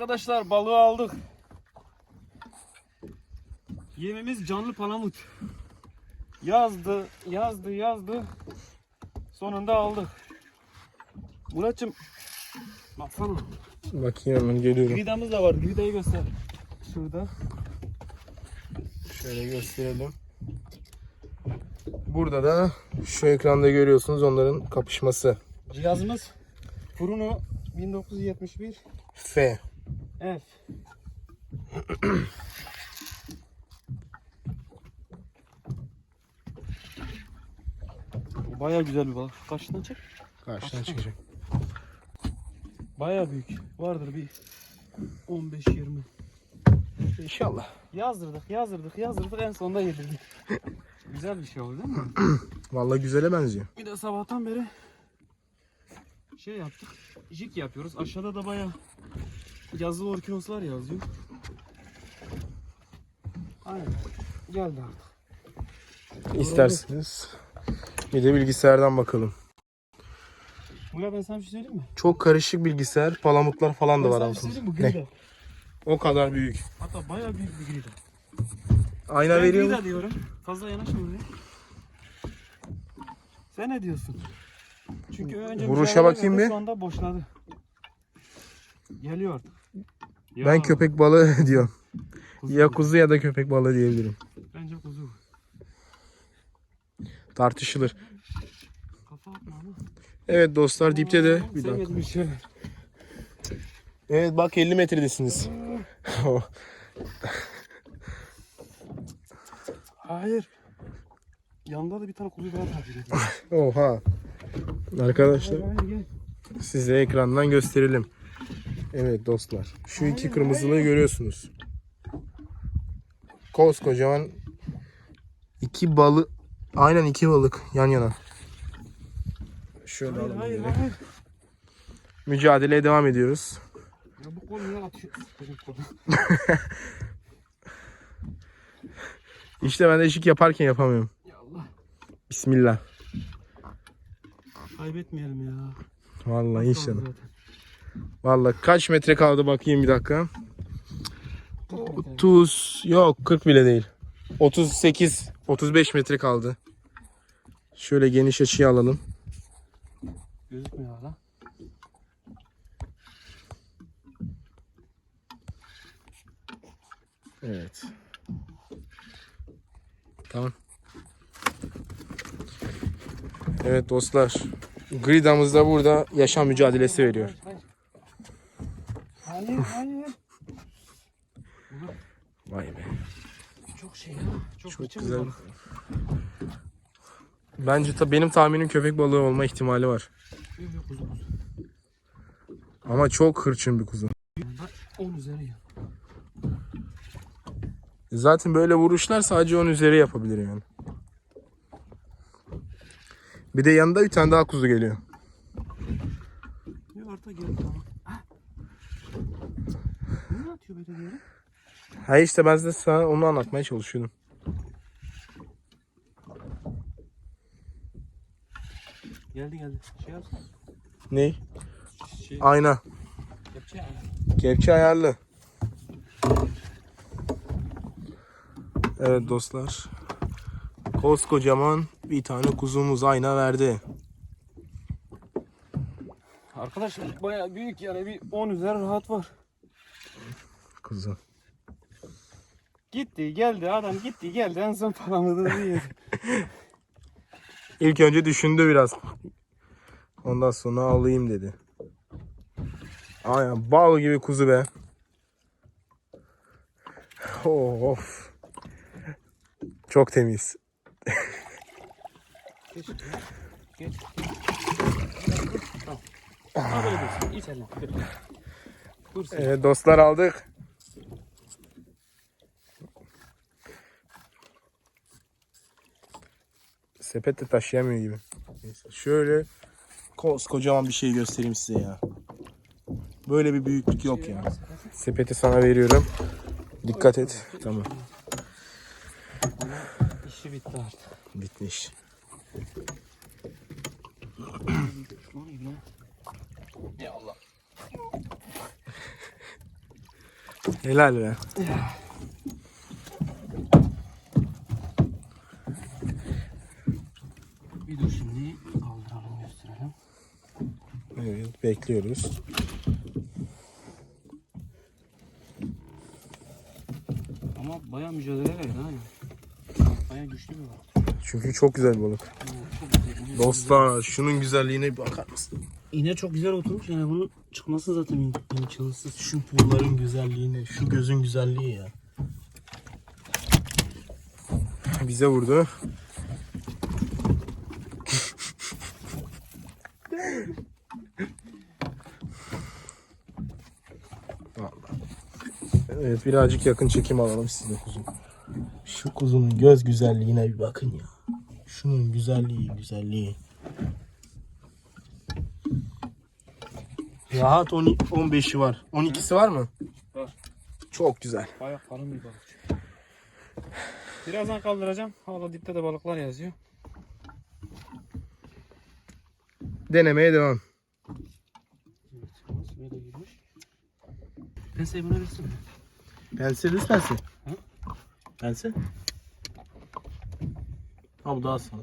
Arkadaşlar balığı aldık. Yemimiz canlı palamut. Yazdı, yazdı, yazdı. Sonunda aldık. Muratçım baksana. Bakayım hemen geliyorum. Gridamız da var. Gridayı göster. Şurada. Şöyle gösterelim. Burada da şu ekranda görüyorsunuz onların kapışması. Cihazımız Furuno 1971 F. F. Baya güzel bir balık. Karşıdan çek. Karşıdan çıkacak. Baya büyük. Vardır bir 15-20. İnşallah. Yazdırdık, yazdırdık, yazdırdık en sonunda yedirdik. güzel bir şey oldu değil mi? Vallahi güzele benziyor. Bir de sabahtan beri şey yaptık. Jig yapıyoruz. Aşağıda da baya yazılı orkinoslar yazıyor. Aynen. Geldi artık. İsterseniz bir de bilgisayardan bakalım. Murat ben sana bir şey söyleyeyim mi? Çok karışık bilgisayar, palamutlar falan da var şey altında. Ne? Grida. O kadar büyük. Hatta baya büyük bir grida. Ayna Ben veriyor mu? grida diyorum. Fazla yanaşma buraya. Sen ne diyorsun? Çünkü önce Vuruşa mücadele bakayım bir. Şu anda boşladı. Geliyor artık. Ya, Ben köpek balığı diyorum. Ya kuzu ya da köpek balığı diyebilirim. Bence kuzu. Tartışılır. Kafa. Evet dostlar dipte de bir dakika. Bir şey. Evet bak 50 metredesiniz. Hayır. Yanında da bir tane kuzu daha takip ediyor. Oha. Arkadaşlar size ekrandan gösterelim. Evet dostlar. Şu iki kırmızılığı görüyorsunuz. Koskocaman iki balık. Aynen iki balık yan yana. Şöyle Hayır alalım hayır. Mücadeleye devam ediyoruz. Ya bu niye atıyor? İşte ben de ışık yaparken yapamıyorum. Ya Allah. Bismillah. Kaybetmeyelim ya. Vallahi inşallah. Vallahi kaç metre kaldı bakayım bir dakika. 30 yok 40 bile değil. 38 35 metre kaldı. Şöyle geniş açıyı alalım. Gözükmüyor hala. Evet. Tamam. Evet dostlar. Grida'mız da burada yaşam mücadelesi veriyor. Vay be. Çok şey ya. Çok, Çok güzel. Bence ta benim tahminim köpek balığı olma ihtimali var. Yok kuzu kuzu. Ama çok hırçın bir kuzu. 10 üzeri ya. Zaten böyle vuruşlar sadece onun üzeri yapabilir yani. Bir de yanında bir tane daha kuzu geliyor. Yok artık geldi tamam. Atıyor böyle diyorum? Ha işte ben de sana onu anlatmaya çalışıyordum. Geldi geldi. Şey yapsana. Ney? Şey, Ayna. kepçe ya. Kepçe ayarlı. Evet dostlar. Koskocaman bir tane kuzumuz ayna verdi. Arkadaşlar bayağı büyük yani bir 10 üzeri rahat var. Kuzu. Gitti geldi adam gitti geldi en son paramızı yedi. İlk önce düşündü biraz. Ondan sonra alayım dedi. Aynen bal gibi kuzu be. Of. Çok temiz. Geç. Geç. Tamam. Dur. Dur. Evet dostlar aldık. Sepet de taşıyamıyor gibi. Neyse, şöyle koskocaman bir şey göstereyim size ya. Böyle bir büyüklük yok ya. Sepeti sana veriyorum. Dikkat et. Tamam. İşi bitti artık. Bitmiş. Ya Allah. Helal be. Bir dur şimdi kaldıralım gösterelim. Evet bekliyoruz. Ama bayağı mücadele verdi ha. Bayağı güçlü bir balık. Çünkü çok güzel bir balık. Dostlar şunun güzelliğine bir bakar mısın? İğne çok güzel oturmuş yani bunun çıkması zaten im- imkansız. Şu pulların güzelliğine, şu gözün güzelliği ya. Bize vurdu. Evet birazcık yakın çekim alalım size kuzum. Şu kuzunun göz güzelliğine bir bakın ya. Şunun güzelliği güzelliği. Rahat 10 15'i var. 12'si var mı? Var. Çok güzel. Bayağı kalın bir balık. Birazdan kaldıracağım. Hala dipte de balıklar yazıyor. Denemeye devam. Evet, nasıl böyle girmiş? Penseyi buna versene. Pense düz pense. Hı? Pense. Ha bu daha sağ.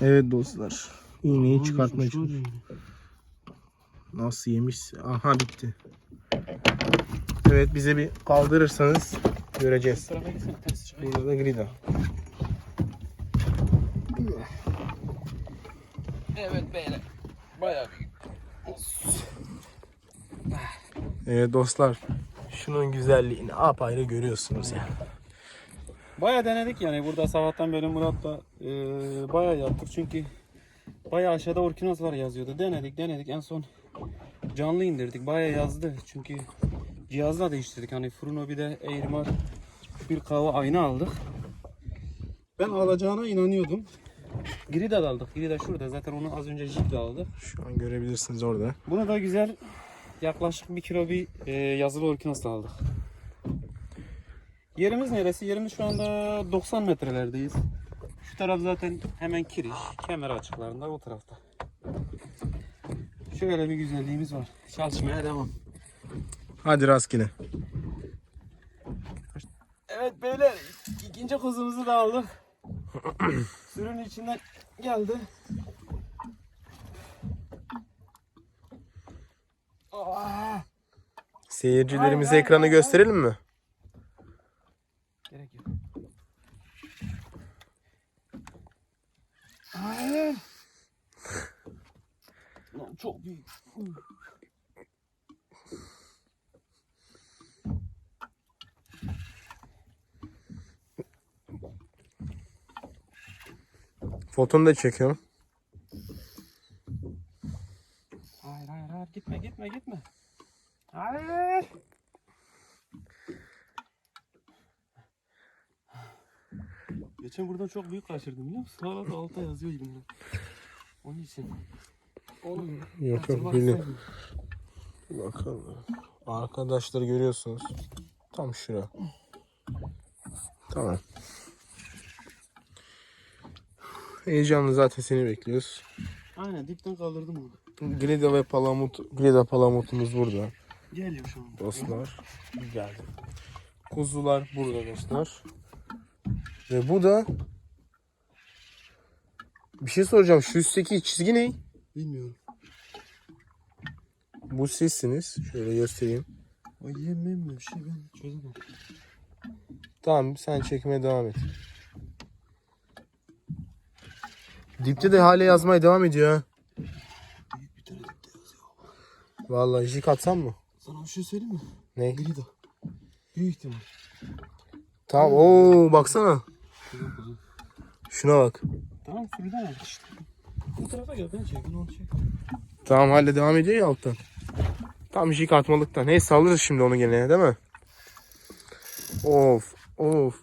Evet dostlar. İğneyi çıkartmaya çalışıyorum. Nasıl yemiş? Aha bitti. Evet bize bir kaldırırsanız göreceğiz. Burada da grida. Evet beyler. Bayağı Evet dostlar. Şunun güzelliğini apayrı görüyorsunuz ya. Bayağı denedik yani burada sabahtan beri Murat'la e, bayağı yaptık çünkü bayağı aşağıda orkinoslar yazıyordu. Denedik denedik en son canlı indirdik bayağı yazdı çünkü cihazla değiştirdik hani Fruno bir de Eğrimar bir kahve ayna aldık. Ben alacağına inanıyordum. Grida da aldık. Grida şurada zaten onu az önce jiple aldık. Şu an görebilirsiniz orada. Bunu da güzel yaklaşık bir kilo bir e, yazılı orkinosla aldık. Yerimiz neresi? Yerimiz şu anda 90 metrelerdeyiz. Şu taraf zaten hemen Kiriş, kemer açıklarında o tarafta. Şöyle bir güzelliğimiz var. Çalışmaya devam. Hadi rastgele. Evet beyler ikinci kuzumuzu da aldık. Sürünün içinden geldi. Aa, Seyircilerimize Ay, ay, ekranı ay, gösterelim mi? gerek yok. Hayır. Lan çok büyük. Fotonu da çekiyorum. Hayır hayır hayır gitme gitme gitme. Hayır. Geçen buradan çok büyük kaçırdım biliyor musun? Hala da alta yazıyor elimde. Onun için. Oğlum. Yok yok biliyorum. Bakalım. Arkadaşlar görüyorsunuz. Tam şura. Tamam. Heyecanlı zaten seni bekliyoruz. Aynen dipten kaldırdım onu. Grida ve palamut, Grida palamutumuz burada Geliyor şu anda. dostlar. Geldi. Kuzular burada dostlar. Ve bu da bir şey soracağım. Şu üstteki çizgi ne? Bilmiyorum. Bu sizsiniz. Şöyle göstereyim. Ay yemem mi bir şey ben çözemem. Tamam sen çekmeye devam et. Dipte de hala yazmaya devam ediyor ha. Büyük bir tane dipte yazıyor. Vallahi jig atsam mı? Sana bir şey söyleyeyim mi? Ne? Grida. Büyük ihtimal. Tamam. Oo baksana. Şuna bak. Tamam sürüden işte. Bu tarafa gel ben çekeyim onu çek. Tamam hala devam ediyor ya alttan. Tam jig atmalıkta. Neyse alırız şimdi onu gene değil mi? Of of.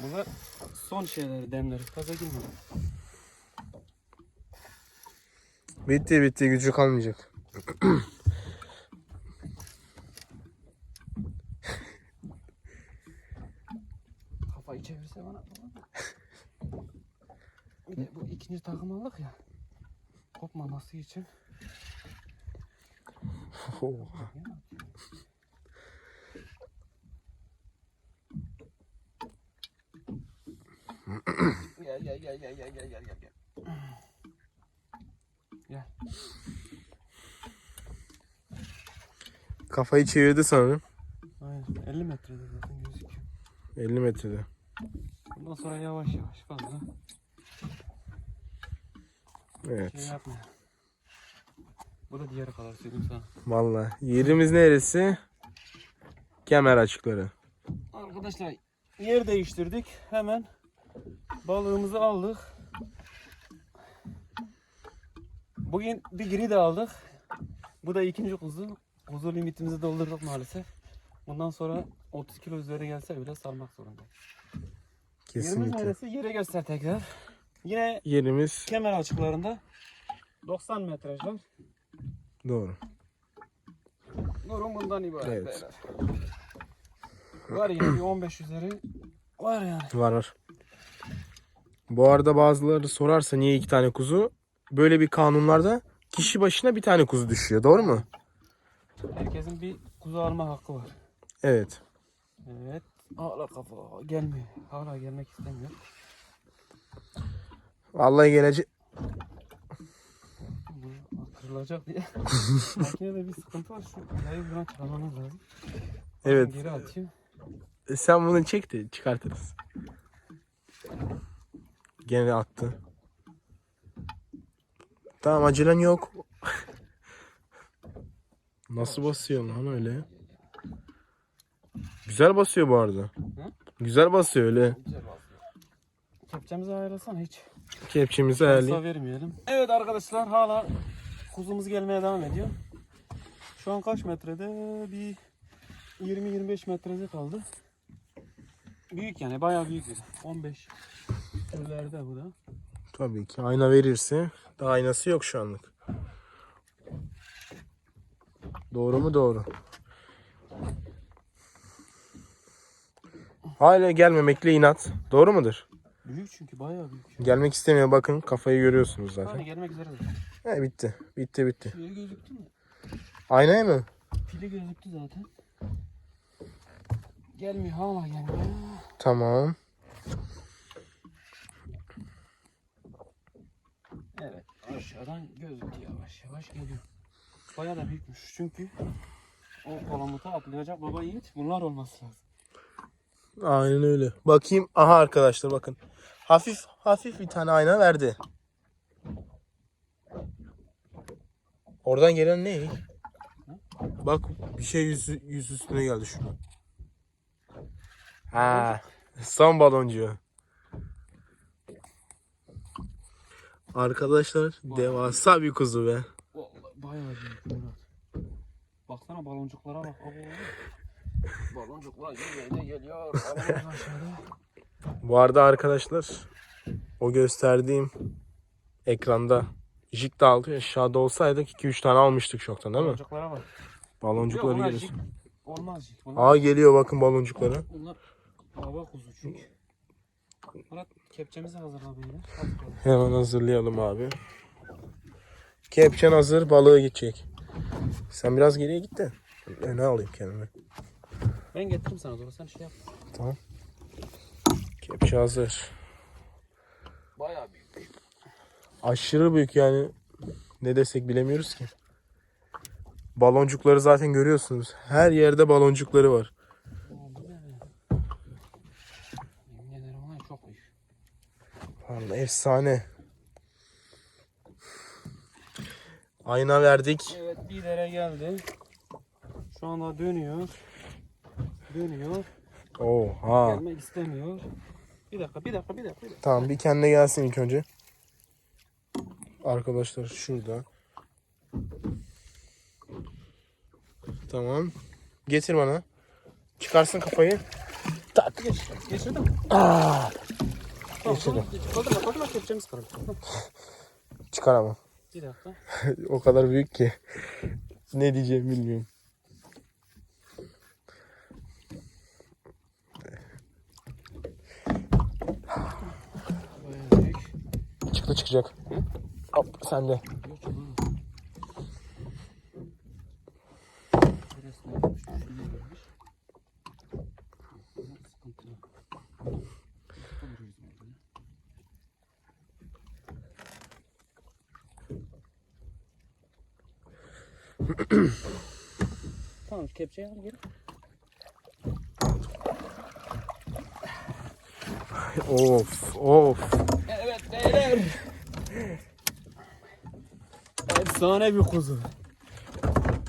Bunlar son şeyleri demleri. Fazla girme. Bitti bitti gücü kalmayacak. Kafayı çevirse bana. Bir de bu ikinci takım aldık ya. Kopmaması için. Gel gel gel gel gel gel gel gel. gel. Gel. Kafayı çevirdi sanırım. Aynen 50 metrede zaten gözüküyor. 50 metrede. Bundan sonra yavaş yavaş fazla Evet. şey yapma. Bu da diğeri kadar söyleyeyim sana. Vallahi. Yerimiz neresi? Kemer açıkları. Arkadaşlar yer değiştirdik. Hemen balığımızı aldık. Bugün bir gri de aldık. Bu da ikinci kuzu. Kuzu limitimizi doldurduk maalesef. Bundan sonra 30 kilo üzeri gelse bile salmak zorundayız. Yerimiz Kesinlikle. neresi? Yere göster tekrar. Yine Yerimiz kemer açıklarında 90 metraj var. doğru. Durum bundan ibaret Evet. beyler. Var bir 15 üzeri var yani. Var var. Bu arada bazıları sorarsa niye iki tane kuzu? Böyle bir kanunlarda kişi başına bir tane kuzu düşüyor. Doğru mu? Herkesin bir kuzu alma hakkı var. Evet. Evet. Hala kafa gelmiyor. Hala gelmek istemiyor. Vallahi gelecek. Kırılacak diye. Makinede bir sıkıntı var. Şu yayı buradan çıkarmamız lazım. Evet. Geri atayım. E, Sen bunu çek de çıkartırız. Gene attı. Tamam acelen yok. Nasıl basıyor lan öyle? Güzel basıyor bu arada. Güzel basıyor öyle. Kepçemizi ayarlasana hiç. Kepçemizi ayarlayayım. Kısa vermeyelim. Evet arkadaşlar hala kuzumuz gelmeye devam ediyor. Şu an kaç metrede? Bir 20-25 metrede kaldı. Büyük yani bayağı büyük bir. 15 türlerde bu da. Tabii ki ayna verirse. Daha aynası yok şu anlık. Doğru mu? Doğru. Hala gelmemekle inat. Doğru mudur? Büyük çünkü bayağı büyük. Gelmek istemiyor. Bakın kafayı görüyorsunuz zaten. Hani gelmek üzere zaten. He bitti. Bitti bitti. Pili gözüktü mü? Aynaya mı? Pili gözüktü zaten. Gelmiyor hala gelmiyor. Tamam. Evet aşağıdan gözüktü yavaş yavaş geliyor. Bayağı da büyükmüş çünkü o kolamuta atlayacak baba yiğit bunlar olması lazım. Aynen öyle. Bakayım. Aha arkadaşlar bakın. Hafif hafif bir tane ayna verdi. Oradan gelen ne? Bak bir şey yüz, yüz üstüne geldi şuna. Ha, son baloncu. Arkadaşlar devasa bir kuzu be. Bayağı büyük Murat. Baksana baloncuklara bak. Abo. Baloncuklar yüzeyde geliyor. Aşağıda. Bu arada arkadaşlar o gösterdiğim ekranda jig de altı aşağıda olsaydık 2-3 tane almıştık çoktan değil mi? Baloncuklara bak. Yok Baloncukları bunlar görüyorsun. Olmaz jig. Bunlar, Aa geliyor bakın baloncukları. bunlar baba kuzu çünkü. Murat kepçemizi hazırla beyler. Hemen hazırlayalım abi. Kepçen hazır balığı gidecek. Sen biraz geriye git de. Öne alayım kendimi. Ben getiririm sana doğru sen şey yap. Tamam. Kepçe hazır. Bayağı büyük. Aşırı büyük yani. Ne desek bilemiyoruz ki. Baloncukları zaten görüyorsunuz. Her yerde baloncukları var. Oğlum bu ne? Yemin ederim var ya, çok büyük. Vallahi efsane. Ayna verdik. Evet bir dere geldi. Şu anda dönüyor. Dönüyor. Oha. Gelmek istemiyor. Bir dakika, bir dakika, bir dakika. Bir dakika. Tamam bir kendine gelsin ilk önce. Arkadaşlar şurada. Tamam. Getir bana. Çıkarsın kafayı. Tak. Geç, geçirdim? Aa, Geçirdim. kırıldı. Tamam. çıkar ama. Bir dakika. o kadar büyük ki. Ne diyeceğimi bilmiyorum. Bayağı büyük. Çıktı çıkacak. Hop sen Tamam kepçeyi al geri. Of of. Evet beyler. Efsane bir kuzu.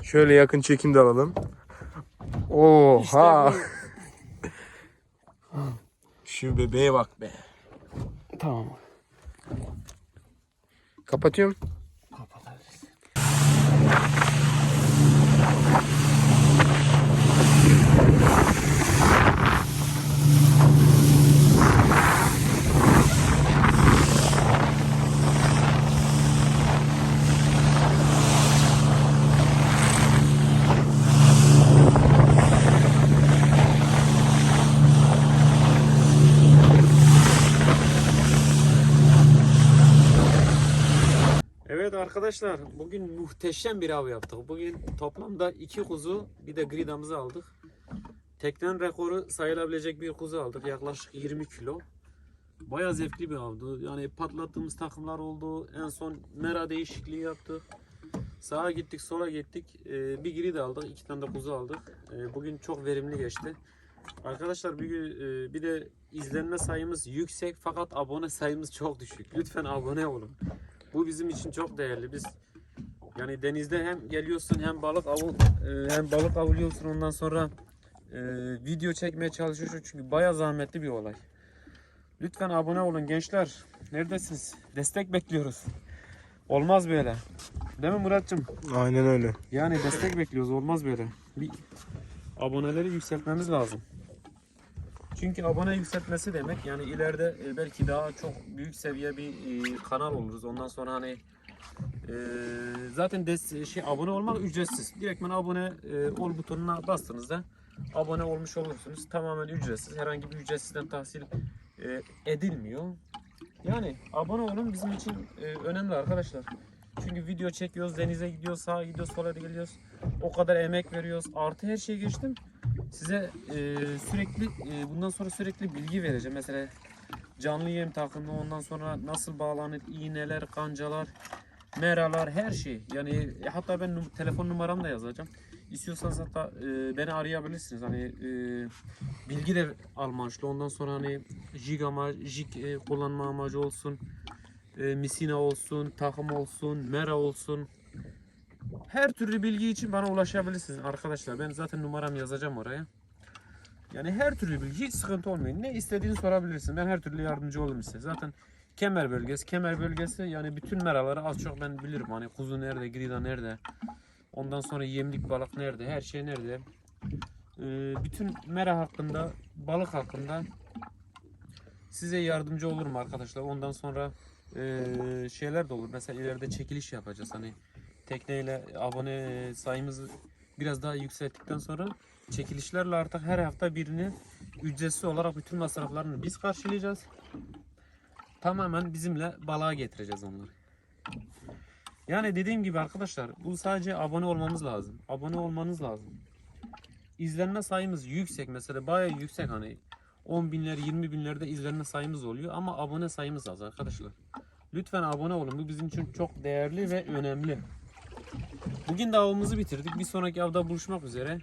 Şöyle yakın çekimde alalım. Oha. Şu bebeğe bak be. Tamam. Kapatıyorum. Kapatabiliriz. Evet arkadaşlar bugün muhteşem bir av yaptık. Bugün toplamda iki kuzu bir de gridamızı aldık. Teknen rekoru sayılabilecek bir kuzu aldık. Yaklaşık 20 kilo. Baya zevkli bir avdı. Yani patlattığımız takımlar oldu. En son mera değişikliği yaptık. Sağa gittik sola gittik. Ee, bir grid aldık. iki tane de kuzu aldık. Ee, bugün çok verimli geçti. Arkadaşlar bir, e, bir de izlenme sayımız yüksek fakat abone sayımız çok düşük. Lütfen abone olun. Bu bizim için çok değerli. Biz yani denizde hem geliyorsun hem balık avul e, hem balık avlıyorsun ondan sonra e, video çekmeye çalışıyorsun çünkü baya zahmetli bir olay. Lütfen abone olun gençler. Neredesiniz? Destek bekliyoruz. Olmaz böyle. Değil mi Muratcığım? Aynen öyle. Yani destek bekliyoruz. Olmaz böyle. Bir aboneleri yükseltmemiz lazım. Çünkü abone yükseltmesi demek yani ileride e, belki daha çok büyük seviye bir e, kanal oluruz. Ondan sonra hani e, zaten des, şey abone olmak ücretsiz. Direktmen abone ol butonuna bastığınızda abone olmuş olursunuz. Tamamen ücretsiz. Herhangi bir ücretsizden tahsil edilmiyor. Yani abone olun bizim için önemli arkadaşlar. Çünkü video çekiyoruz, denize gidiyoruz, sağa gidiyoruz, sola gidiyoruz. O kadar emek veriyoruz. Artı her şeyi geçtim. Size e, sürekli e, bundan sonra sürekli bilgi vereceğim. Mesela canlı yem takımı, ondan sonra nasıl bağlanır, iğneler, kancalar, meralar, her şey. Yani e, hatta ben num- telefon numaramı da yazacağım. İstiyorsanız hatta e, beni arayabilirsiniz. Hani e, bilgi de almaçlı. Ondan sonra hani jig ama jig e, kullanma amacı olsun. E, misina olsun, takım olsun, mera olsun. Her türlü bilgi için bana ulaşabilirsiniz arkadaşlar. Ben zaten numaram yazacağım oraya. Yani her türlü bilgi hiç sıkıntı olmuyor. Ne istediğini sorabilirsin. Ben her türlü yardımcı olurum size. Zaten kemer bölgesi. Kemer bölgesi yani bütün meraları az çok ben bilirim. Hani kuzu nerede, grida nerede. Ondan sonra yemlik balık nerede, her şey nerede. Ee, bütün mera hakkında, balık hakkında size yardımcı olurum arkadaşlar. Ondan sonra ee, şeyler de olur. Mesela ileride çekiliş yapacağız. Hani tekneyle abone sayımızı biraz daha yükselttikten sonra çekilişlerle artık her hafta birini ücretsiz olarak bütün masraflarını biz karşılayacağız. Tamamen bizimle balığa getireceğiz onları. Yani dediğim gibi arkadaşlar bu sadece abone olmamız lazım. Abone olmanız lazım. İzlenme sayımız yüksek mesela bayağı yüksek hani 10 binler 20 binlerde izlenme sayımız oluyor ama abone sayımız az arkadaşlar. Lütfen abone olun. Bu bizim için çok değerli ve önemli. Bugün de bitirdik. Bir sonraki avda buluşmak üzere.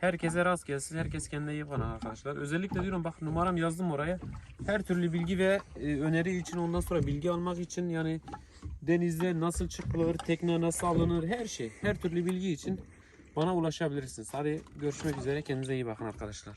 Herkese rast gelsin. Herkes kendine iyi bakın arkadaşlar. Özellikle diyorum bak numaram yazdım oraya. Her türlü bilgi ve e, öneri için ondan sonra bilgi almak için yani denizde nasıl çıkılır, tekne nasıl alınır her şey. Her türlü bilgi için bana ulaşabilirsiniz. Hadi görüşmek üzere. Kendinize iyi bakın arkadaşlar.